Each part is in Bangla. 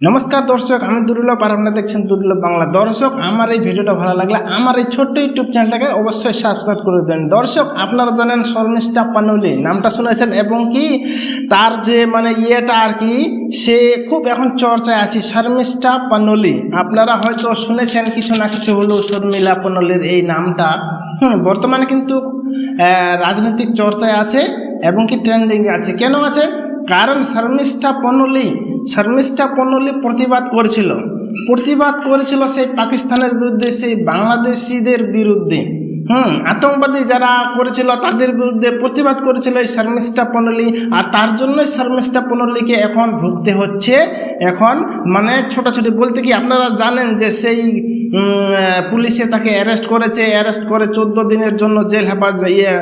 নমস্কার দর্শক, আমি দুর্লভ আর আপনারা দেখছেন দুর্লভ বাংলা। দর্শক, আমার এই ভিডিওটা ভালো লাগলে আমার এই ছোট্ট ইউটিউব চ্যানেলটাকে অবশ্যই সাবস্ক্রাইব করে দেবেন দর্শক, আপনারা জানেন শর্মিষ্ঠা পানুলি নামটা শুনেছেন এবং কি তার যে মানে ইয়েটা আর কি, সে খুব এখন চর্চায় আছে। শর্মিষ্ঠা পানুলি, আপনারা হয়তো শুনেছেন কিছু না কিছু হলেও শর্মিলা পানুলির এই নামটা। হুম, বর্তমানে কিন্তু রাজনৈতিক চর্চায় আছে এবং কি ট্রেন্ডিংয়ে আছে। কেন আছে? কারণ শর্মিষ্ঠা পনুলি শর্মিষ্ঠা পনুলি প্রতিবাদ করেছিল। প্রতিবাদ করেছিল সেই পাকিস্তানের বিরুদ্ধে, সেই বাংলাদেশিদের বিরুদ্ধে। হুম, আতঙ্কবাদী যারা করেছিল তাদের বিরুদ্ধে প্রতিবাদ করেছিল এই শর্মিষ্ঠা পনুলি আর তার জন্যই শর্মিষ্ঠা পনুলিকে এখন ভুগতে হচ্ছে। এখন মানে ছোটাছুটি বলতে কি আপনারা জানেন যে সেই পুলিশে তাকে অ্যারেস্ট করেছে, অ্যারেস্ট করে চোদ্দ দিনের জন্য জেল হেফাজ ইয়ে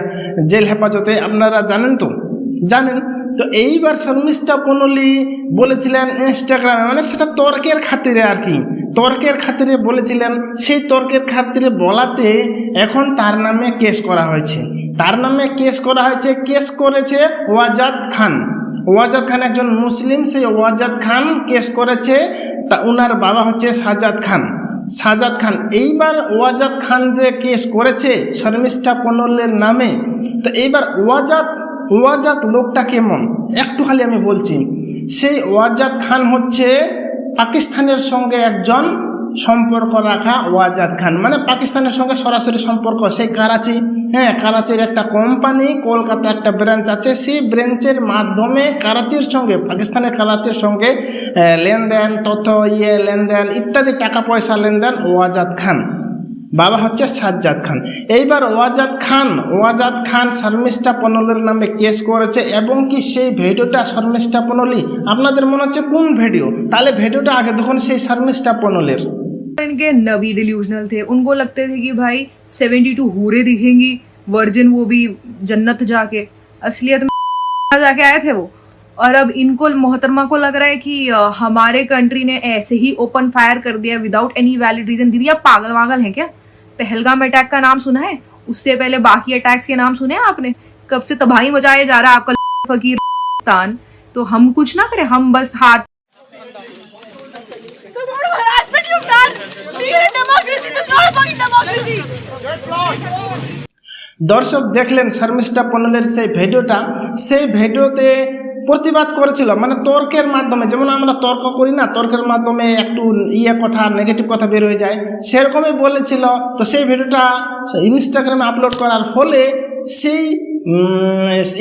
জেল হেফাজতে। আপনারা জানেন তো? জানেন? তো এইবার শর্মিষ্ঠা পনলি বলেছিলেন ইনস্টাগ্রামে মানে সেটা তর্কের খাতিরে আর কি। তর্কের খাতিরে বলেছিলেন, সেই তর্কের খাতিরে বলাতে এখন তার নামে কেস করা হয়েছে। তার নামে কেস করা হয়েছে, কেস করেছে ওয়াজাদ খান। ওয়াজাদ খান একজন মুসলিম, সেই ওয়াজাদ খান কেস করেছে, তা উনার বাবা হচ্ছে সাজাদ খান। সাজাদ খান, এইবার ওয়াজাদ খান যে কেস করেছে শর্মিষ্ঠা পনলের নামে, তো এইবার ওয়াজাদ ওয়াজাদ লোকটা কেমন? একটু খালি আমি বলছি। সেই ওয়াজাদ খান হচ্ছে পাকিস্তানের সঙ্গে একজন সম্পর্ক রাখা ওয়াজাদ খান। মানে পাকিস্তানের সঙ্গে সরাসরি সম্পর্ক। সেই করাচি হ্যাঁ করাচির একটা কোম্পানি কলকাতা একটা ব্রাঞ্চ আছে। সেই ব্রাঞ্চের মাধ্যমে করাচির সঙ্গে, পাকিস্তানের করাচির সঙ্গে লেনদেন, তথ্য ইয়ে লেনদেন ইত্যাদি টাকা পয়সা লেনদেন ওয়াজাদ খান। বাবা হচ্ছে সাজ্জাদ খান এইবার ওয়াজাদ খান ওয়াজাদ খান শর্মিষ্ঠা পনলের নামে কেস করেছে এবং কি সেই ভিডিওটা শর্মিষ্ঠা পনলি আপনাদের মনে হচ্ছে কোন ভিডিও তাহলে ভিডিওটা আগে দেখুন সেই শর্মিষ্ঠা পনলের इनके नबी डिल्यूजनल थे उनको लगते थे कि भाई 72 हूरे दिखेंगी वर्जिन वो भी जन्नत जाके असलियत में जाके आए थे वो और अब इनको मोहतरमा को लग रहा है कि अ, हमारे कंट्री ने ऐसे ही ओपन फायर कर दिया विदाउट एनी वैलिड रीजन दीदी आप पागल वागल हैं क्या पहलगाम अटैक का नाम सुना है उससे पहले बाकी अटैक्स के नाम सुने हैं आपने कब से तबाही मचाए जा रहा है आपका फकीर पाकिस्तान तो हम कुछ ना करें हम बस हाथ Tomorrow harassment you've done. Be in democracy. This is not a fucking democracy. দর্শক দেখলেন শর্মিষ্ঠা পনলের সেই ভিডিওটা সেই ভিডিওতে প্রতিবাদ করেছিল। মানে তর্কের মাধ্যমে, যেমন আমরা তর্ক করি না, তর্কের মাধ্যমে একটু ইয়ে কথা নেগেটিভ কথা বের হয়ে যায়। সেরকমই বলেছিল। তো সেই ভিডিওটা ইনস্টাগ্রামে আপলোড করার ফলে সেই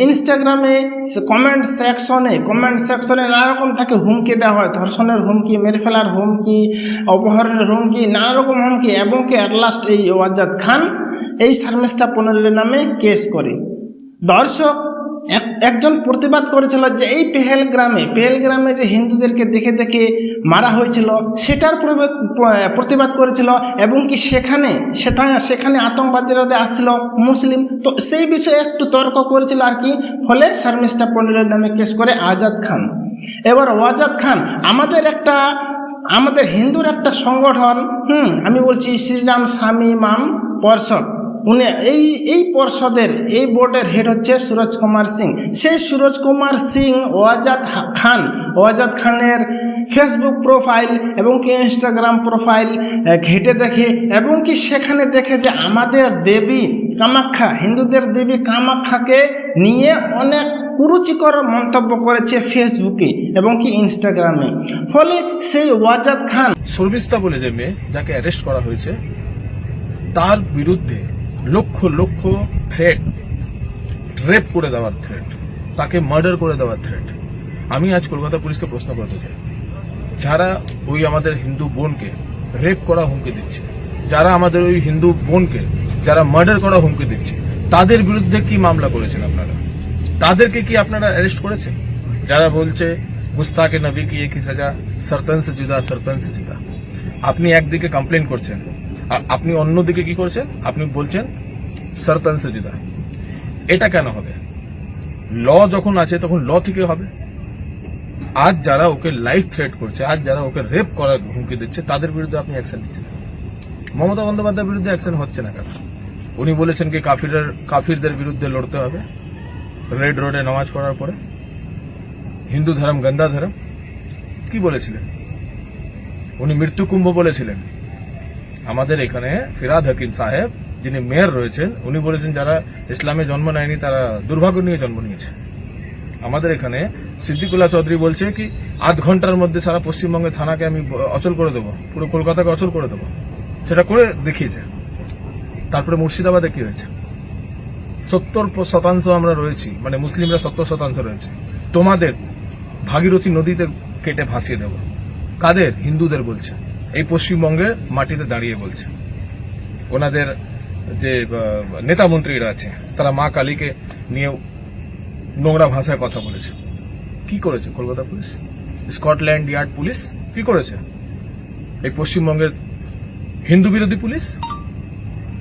ইনস্টাগ্রামে কমেন্ট সেকশনে কমেন্ট সেকশনে নানা রকম তাকে হুমকি দেওয়া হয়। ধর্ষণের হুমকি, মেরে ফেলার হুমকি, অপহরণের হুমকি নানা রকম হুমকি, এবং কি অ্যাট লাস্ট এই ওয়াজাদ খান এই শর্মিষ্ঠা পনেলের নামে কেস করে। দর্শক একজন প্রতিবাদ করেছিল যে এই পেহেলগ্রামে পেহেলগ্রামে যে হিন্দুদেরকে দেখে দেখে মারা হয়েছিল, সেটার প্রতিবাদ করেছিল এবং কি সেখানে সেটা সেখানে আতঙ্কবাদীরা আসছিল, মুসলিম, তো সেই বিষয়ে একটু তর্ক করেছিল আর কি, ফলে শর্মিষ্ঠা পন্ডলের নামে কেস করে আজাদ খান। এবার ওয়াজাদ খান, আমাদের একটা, আমাদের হিন্দুর একটা সংগঠন, হুম, আমি বলছি শ্রীরাম স্বামী মাম পর্ষদ। উনি এই এই পর্ষদের, এই বোর্ডের হেড হচ্ছে সুরজ কুমার সিং। সেই সুরজ কুমার সিং, ওয়াজাদ খান, ওয়াজাদ খানের ফেসবুক প্রোফাইল এবং কি ইনস্টাগ্রাম প্রোফাইল ঘেটে দেখে এবং কি সেখানে দেখে যে আমাদের দেবী কামাখ্যা, হিন্দুদের দেবী কামাখ্যাকে নিয়ে অনেক কুরুচিকর মন্তব্য করেছে ফেসবুকে এবং কি ইনস্টাগ্রামে ফলে সেই ওয়াজাদ খান শর্মিষ্ঠা বলে যে মেয়ে যাকে অ্যারেস্ট করা হয়েছে, তার বিরুদ্ধে লক্ষ লক্ষ থ্রেট রেপ করে দেওয়ার থ্রেট তাকে মার্ডার করে দেওয়ার থ্রেট আমি আজ কলকাতা পুলিশকে প্রশ্ন করতে চাই, যারা ওই আমাদের হিন্দু বোনকে রেপ করা হুমকি দিচ্ছে, যারা আমাদের ওই হিন্দু বোনকে, যারা মার্ডার করা হুমকি দিচ্ছে, তাদের বিরুদ্ধে কি মামলা করেছেন আপনারা? তাদেরকে কি আপনারা অ্যারেস্ট করেছেন? যারা বলছে গুস্তাকে নবী কি একই সাজা সরতন সে জুদা সরতন সে জুদা। আপনি একদিকে কমপ্লেন করছেন আর আপনি অন্যদিকে কি করছেন? আপনি বলছেন সরতন সে জুদা এটা কেন হবে? ল যখন আছে তখন ল থেকে হবে। আজ যারা ওকে লাইফ থ্রেট করছে, আজ যারা ওকে রেপ করার হুমকি দিচ্ছে, তাদের বিরুদ্ধে আপনি অ্যাকশন নিচ্ছেন মমতা বন্দ্যোপাধ্যায়ের বিরুদ্ধে অ্যাকশন হচ্ছে না কেন? উনি বলেছেন কি, কাফিরের, কাফিরদের বিরুদ্ধে লড়তে হবে। রেড রোডে নামাজ পড়ার পরে। হিন্দু ধর্ম গন্দা ধর্ম। কি বলেছিলেন? উনি মৃত্যু কুম্ভ বলেছিলেন। আমাদের এখানে ফিরাদ হাকিম সাহেব, যিনি মেয়র রয়েছেন, উনি বলেছেন যারা ইসলামে জন্ম নেয়নি, তারা দুর্ভাগ্য নিয়ে জন্ম নিয়েছে। আমাদের এখানে সিদ্দিকুল্লাহ চৌধুরী বলছে কি, আধ ঘণ্টার মধ্যে সারা পশ্চিমবঙ্গের থানাকে আমি অচল করে দেবো, পুরো কলকাতাকে অচল করে দেবো। সেটা করে দেখিয়েছে। তারপরে মুর্শিদাবাদে কি হয়েছে? সত্তর শতাংশ আমরা রয়েছি মানে মুসলিমরা সত্তর শতাংশ রয়েছে। তোমাদের ভাগীরথী নদীতে কেটে ভাসিয়ে দেব। কাদের? হিন্দুদের বলছে। এই পশ্চিমবঙ্গে মাটিতে দাঁড়িয়ে বলছে। ওনাদের যে নেতা মন্ত্রীরা আছে, তারা মা কালীকে নিয়ে নোংরা ভাষায় কথা বলেছে। কি করেছে? Kolkata police? Scotland Yard police? কি করেছে? এই পশ্চিমবঙ্গের হিন্দু বিরোধী পুলিশ?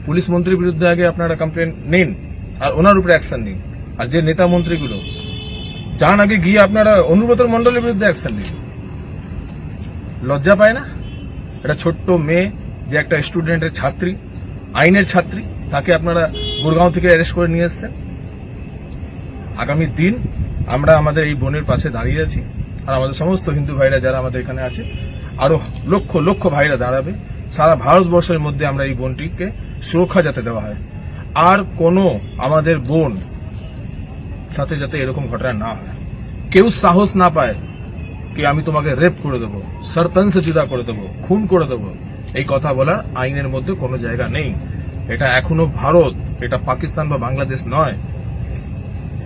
পুলিশ মন্ত্রীর বিরুদ্ধে আগে আপনারা কমপ্লেন নিন, আর ওনার উপরে অ্যাকশন নিন। আর যে নেতা মন্ত্রীগুলো, যান আগে গিয়ে আপনারা অনুব্রত মন্ডলের বিরুদ্ধে অ্যাকশন নিন। লজ্জা পায় না? একটা ছোট্ট মেয়ে, যে একটা স্টুডেন্টের ছাত্রী, আইনের ছাত্রী, তাকে আপনারা গুরগাঁও থেকে অ্যারেস্ট করে নিয়ে এসছেন। আগামী দিন আমরা আমাদের এই বোনের পাশে দাঁড়িয়ে আছি, আর আমাদের সমস্ত হিন্দু ভাইরা যারা আমাদের এখানে আছে, আরও লক্ষ লক্ষ ভাইরা দাঁড়াবে। সারা ভারতবর্ষের মধ্যে আমরা এই বোনটিকে সুরক্ষা যাতে দেওয়া হয়। আর কোনো আমাদের বোন সাথে যাতে এরকম ঘটনা না হয়। কেউ সাহস না পায় কি আমি তোমাকে রেপ করে দেবো সরতন সে জুদা করে দেবো, খুন করে দেবো, এই কথা বলার আইনের মধ্যে কোনো জায়গা নেই। এটা এখনও ভারত, এটা পাকিস্তান বা বাংলাদেশ নয়।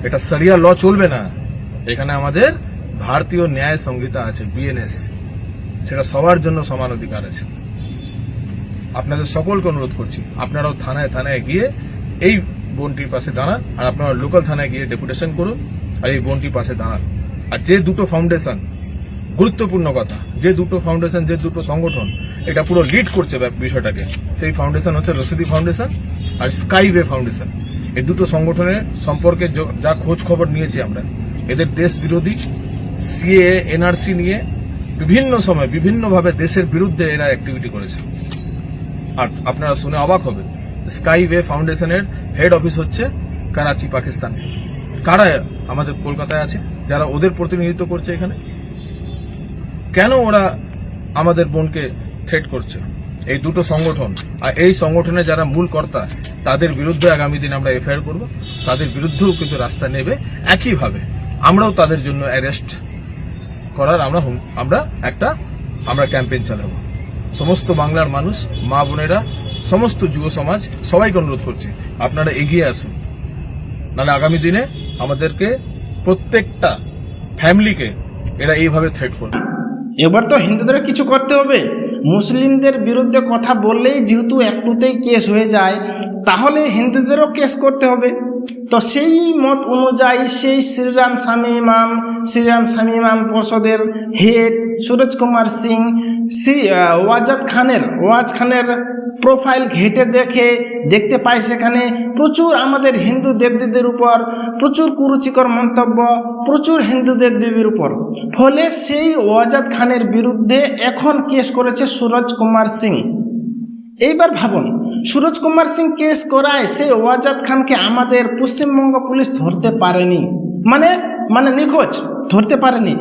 এটা সারিয়া ল চলবে না। এখানে আমাদের ভারতীয় ন্যায় সংহিতা আছে বিএনএস সেটা সবার জন্য সমান অধিকার আছে। আপনাদের সকলকে অনুরোধ করছি, আপনারাও থানায় থানায় গিয়ে এই বোনটির পাশে দাঁড়ান, আর আপনারা লোকাল থানায় গিয়ে ডেপুটেশন করুন, আর এই বোনটির পাশে দাঁড়ান। আর যে দুটো ফাউন্ডেশন গুরুত্বপূর্ণ কথা। যে দুটো ফাউন্ডেশন যে দুটো সংগঠন, এটা পুরো লিড করছে বিষয়টাকে। সেই ফাউন্ডেশন হচ্ছে রশিদি ফাউন্ডেশন আর স্কাইওয়ে ফাউন্ডেশন এই দুটো সংগঠনের সম্পর্কে যা খোঁজ খবর নিয়েছি আমরা, এদের দেশ বিরোধী সিএ এনআরসি নিয়ে বিভিন্ন সময় বিভিন্নভাবে দেশের বিরুদ্ধে এরা অ্যাক্টিভিটি করেছে। আর আপনারা শুনে অবাক হবেন স্কাইওয়ে ফাউন্ডেশনের হেড অফিস হচ্ছে করাচি পাকিস্তান কারা আমাদের কলকাতায় আছে, যারা ওদের প্রতিনিধিত্ব করছে এখানে। কেন ওরা আমাদের বোনকে থ্রেট করছে? এই দুটো সংগঠন, আর এই সংগঠনে যারা মূল কর্তা, তাদের বিরুদ্ধে আগামী দিন আমরা এফআইআর করব। তাদের বিরুদ্ধেও কিন্তু রাস্তা নেবে একইভাবে। আমরাও তাদের জন্য অ্যারেস্ট করার আমরা আমরা একটা, আমরা ক্যাম্পেইন চালাবো। সমস্ত বাংলার মানুষ, মা বোনেরা, সমস্ত যুব সমাজ, সবাইকে অনুরোধ করছি, আপনারা এগিয়ে আসুন। নাহলে আগামী দিনে আমাদেরকে প্রত্যেকটা ফ্যামিলিকে এরা এইভাবে থ্রেট করবে। এবার তো হিন্দুদের কিছু করতে হবে। মুসলিমদের বিরুদ্ধে কথা বললেই যেহেতু একটুতেই কেস হয়ে যায়, তাহলে হিন্দুদেরও কেস করতে হবে। তো সেই মত অনুযায়ী সেই শ্রীরাম স্বামী ইমাম, শ্রীরাম স্বামী ইমাম পর্ষদের হেড সুরজ কুমার সিং, শ্রী ওয়াজাদ খানের, ওয়াজ খানের প্রোফাইল ঘেটে দেখে দেখতে পাই সেখানে প্রচুর আমাদের হিন্দু দেবদেবীর উপর প্রচুর কুরুচিকর মন্তব্য, প্রচুর হিন্দু দেবদেবীর উপর। ফলে সেই ওয়াজাদ খানের বিরুদ্ধে এখন কেস করেছে সুরজ কুমার সিং। এইবার ভাবুন সুরজ কুমার সিং কেস করায় সেই ওয়াজাদ খানকে আমাদের পশ্চিমবঙ্গ পুলিশ ধরতে পারেনি। মানে মানে নিখোঁজ, ধরতে পারেনি।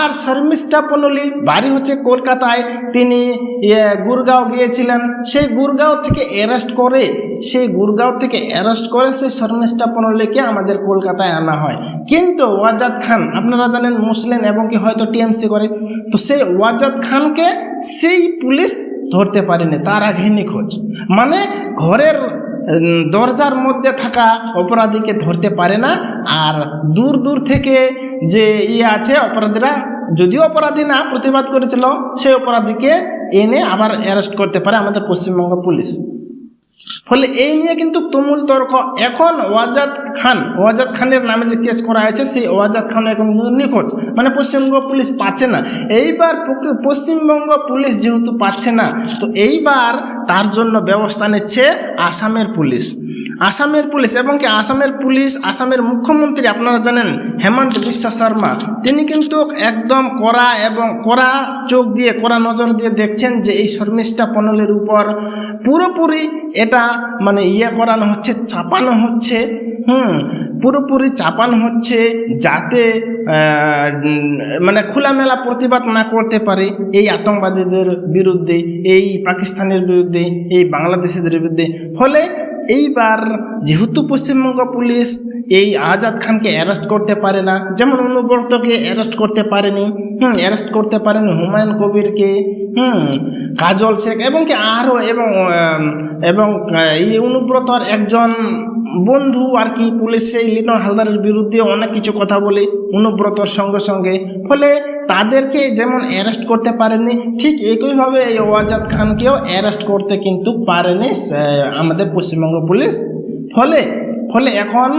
আর শর্মিষ্ঠা পনলি বাড়ি হচ্ছে কলকাতায়, তিনি গুরগাঁও গিয়েছিলেন। সেই গুরগাঁও থেকে অ্যারেস্ট করে, সেই গুরগাঁও থেকে অ্যারেস্ট করে সেই শর্মিষ্ঠা পনলিকে আমাদের কলকাতায় আনা হয়। কিন্তু ওয়াজাদ খান, আপনারা জানেন মুসলিম এবং কি হয়তো টিএমসি করে, তো সেই ওয়াজাদ খানকে সেই পুলিশ ধরতে পারিনি, তার আগে নিখোঁজ। মানে ঘরের দরজার মধ্যে থাকা অপরাধীকে ধরতে পারে না, আর দূর দূর থেকে যে ইয়ে আছে অপরাধীরা, যদিও অপরাধী না, প্রতিবাদ করেছিল, সেই অপরাধীকে এনে আবার অ্যারেস্ট করতে পারে আমাদের পশ্চিমবঙ্গ পুলিশ। ফলে এই নিয়ে কিন্তু তুমুল তর্ক। এখন ওয়াজাদ খান, ওয়াজাদ খানের নামে যে কেস করা হয়েছে, সেই ওয়াজাদ খান এখন নিখোঁজ। মানে পশ্চিমবঙ্গ পুলিশ পাচ্ছে না। এইবার পশ্চিমবঙ্গ পুলিশ যেহেতু পাচ্ছে না, তো এইবার তার জন্য ব্যবস্থা নিচ্ছে আসামের পুলিশ। আসামের পুলিশ এবং কি আসামের পুলিশ, আসামের মুখ্যমন্ত্রী আপনারা জানেন হেমন্ত বিশ্ব শর্মা। তিনি কিন্তু একদম কড়া এবং কড়া চোখ দিয়ে, কড়া নজর দিয়ে দেখছেন যে এই শর্মিষ্ঠা পনলের উপর পুরোপুরি এটা মানে ইয়ে করানো হচ্ছে, চাপানো হচ্ছে। হুম, পুরোপুরি চাপানো হচ্ছে যাতে মানে খোলামেলা প্রতিবাদ না করতে পারে এই আতঙ্কবাদীদের বিরুদ্ধে, এই পাকিস্তানের বিরুদ্ধে, এই বাংলাদেশিদের বিরুদ্ধে। ফলে এইবার যেহেতু পশ্চিমবঙ্গ পুলিশ এই আজাদ খানকে অ্যারেস্ট করতে পারে না, যেমন অনুব্রতকে অ্যারেস্ট করতে পারেনি, হুম অ্যারেস্ট করতে পারেনি হুমায়ুন কবিরকে, হুম, কাজল শেখ এবং কি আরও এবং এবং এই অনুব্রতর একজন বন্ধু আর কি পুলিশ, সেই লিটন হালদারের বিরুদ্ধে অনেক কিছু কথা বলে অনুব্রতর সঙ্গে সঙ্গে। ফলে তাদেরকে যেমন অ্যারেস্ট করতে পারেনি ঠিক একইভাবে এই ওয়াজাদ খানকেও অ্যারেস্ট করতে কিন্তু পারেনি আমাদের পশ্চিমবঙ্গ পুলিশ। ফলে ফলে এখন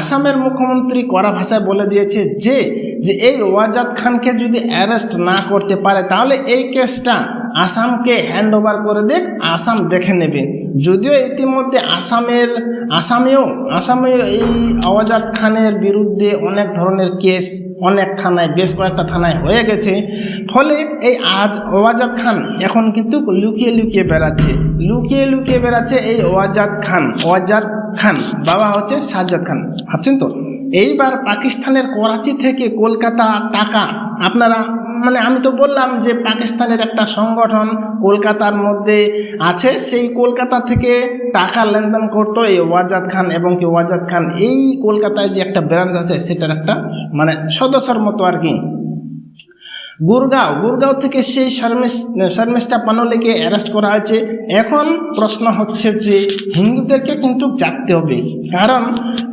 আসামের মুখ্যমন্ত্রী করা ভাষায় বলে দিয়েছে যে যে এই ওয়াজাদ খানকে যদি অ্যারেস্ট না করতে পারে, তাহলে এই কেসটা আসামকে হ্যান্ড ওভার করে দেখ, আসাম দেখে নেবে। যদিও ইতিমধ্যে আসামের, আসামেও আসামেও এই আওয়াজাদ খানের বিরুদ্ধে অনেক ধরনের কেস, অনেক থানায়, বেশ কয়েকটা থানায় হয়ে গেছে। ফলে এই আজ ওয়াজাদ খান এখন কিন্তু লুকিয়ে লুকিয়ে বেড়াচ্ছে। লুকিয়ে লুকিয়ে বেড়াচ্ছে এই ওয়াজাদ খান ওয়াজাদ খান। বাবা হচ্ছে সাজ্জাদ খান। ভাবছেন তো? এইবার পাকিস্তানের করাচি থেকে কলকাতা টাকা, আপনারা মানে আমি তো বললাম যে পাকিস্তানের একটা সংগঠন কলকাতার মধ্যে আছে, সেই কলকাতা থেকে টাকা লেনদেন করতো এই ওয়াজাদ খান এবং কি ওয়াজাদ খান। এই কলকাতায় যে একটা ব্রাঞ্চ আছে, সেটার একটা মানে সদস্যর মতো আর কি। গুরগাঁও গুরগাঁও থেকে সেই শর্মিস, শর্মিষ্ঠা পানোলেকে অ্যারেস্ট করা হয়েছে। এখন প্রশ্ন হচ্ছে যে, হিন্দুদেরকে কিন্তু জাগতে হবে। কারণ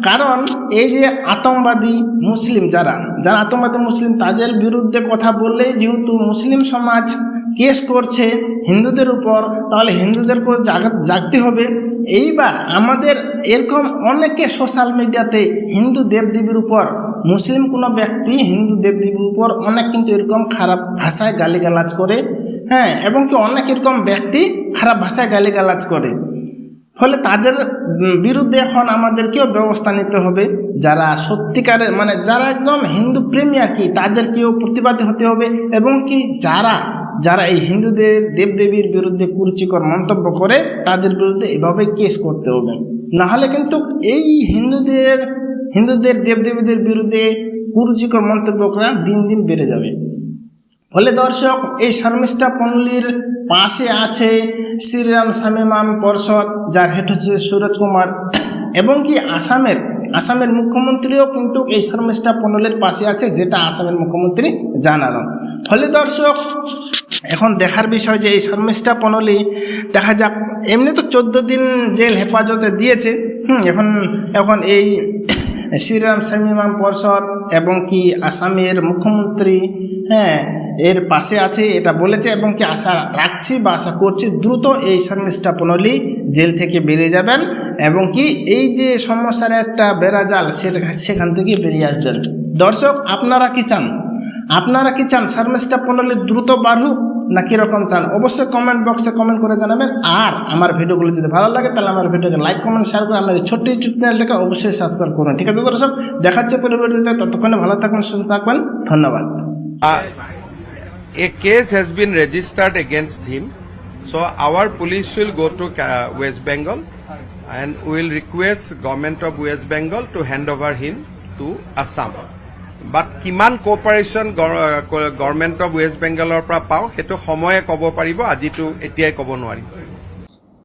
কারণ এই যে আতঙ্কবাদী মুসলিম যারা যারা আতঙ্কবাদী মুসলিম, তাদের বিরুদ্ধে কথা বললে যেহেতু মুসলিম সমাজ কেস করছে হিন্দুদের উপর, তাহলে হিন্দুদেরকেও জাগ- জাগতে হবে। এইবার আমাদের এরকম অনেকে সোশ্যাল মিডিয়াতে হিন্দু দেবদেবীর উপর মুসলিম কোনো ব্যক্তি হিন্দু দেবদেবীর উপর অনেক কিন্তু এরকম খারাপ ভাষায় গালিগালাজ করে হ্যাঁ এবং কি অনেক এরকম ব্যক্তি খারাপ ভাষায় গালিগালাজ করে। ফলে তাদের বিরুদ্ধে এখন আমাদেরকেও ব্যবস্থা নিতে হবে। যারা সত্যিকারের মানে যারা একদম হিন্দু প্রেমী আর কি, তাদেরকেও প্রতিবাদী হতে হবে এবং কি যারা যারা এই হিন্দুদের দেবদেবীর বিরুদ্ধে কুরুচিকর মন্তব্য করে, তাদের বিরুদ্ধে এভাবে কেস করতে হবে। নাহলে কিন্তু এই হিন্দুদের হিন্দুদের দেবদেবীদের বিরুদ্ধে কুরুচিকর মন্তব্য করা দিন দিন বেড়ে যাবে। ফলে দর্শক, এই শর্মিষ্ঠা পল্লীর পাশে আছে শ্রীরাম স্বামীমাম পর্ষদ, যার হেড হচ্ছে সুরজ কুমার। এবং কি আসামের আসামের মুখ্যমন্ত্রীও কিন্তু এই শর্মিষ্ঠা পণ্যলের পাশে আছে, যেটা আসামের মুখ্যমন্ত্রী জানালো ফলে দর্শক, এখন দেখার বিষয় যে এই শর্মিষ্ঠা পনলি দেখা যাক, এমনি তো চোদ্দ দিন জেল হেফাজতে দিয়েছে। হুম, এখন এখন এই শ্রীরাম স্বামীমাম পর্ষদ এবং কি আসামের মুখ্যমন্ত্রী হ্যাঁ এর পাশে আছে, এটা বলেছে এবং কি আশা রাখছি বা আশা করছি দ্রুত এই শর্মিষ্ঠা পনলি জেল থেকে বেরিয়ে যাবেন এবং কি এই যে সমস্যার একটা বেড়াজাল সেখান থেকে বেরিয়ে আসবেন। দর্শক, আপনারা কি চান? আপনারা কি চান শর্মিষ্ঠা পণ্ডলী দ্রুত বাড়ুক? না কীরকম চান? অবশ্যই কমেন্ট বক্সে কমেন্ট করে জানাবেন। আর আমার ভিডিওগুলো যদি ভালো লাগে তাহলে আমার ভিডিওকে লাইক কমেন্ট শেয়ার করে আমার এই ছোট্ট ইউটিউব চ্যানেলটাকে অবশ্যই সাবস্ক্রাইব করুন। ঠিক আছে দর্শক? দেখাচ্ছে পরিবর্তিতে। ততক্ষণে ভালো থাকবেন সুস্থ থাকবেন। ধন্যবাদ। a case has been registered against him. So our police will go to uh, West Bengal and will request government of West Bengal to hand over him to Assam. But কিমান কোঅপাৰেশ্যন গভৰ্ণমেণ্ট অফ বেংগলৰ পৰা পাওঁ সেইটো সময়ে ক'ব পাৰিব আজিতো এতিয়াই ক'ব নোৱাৰিম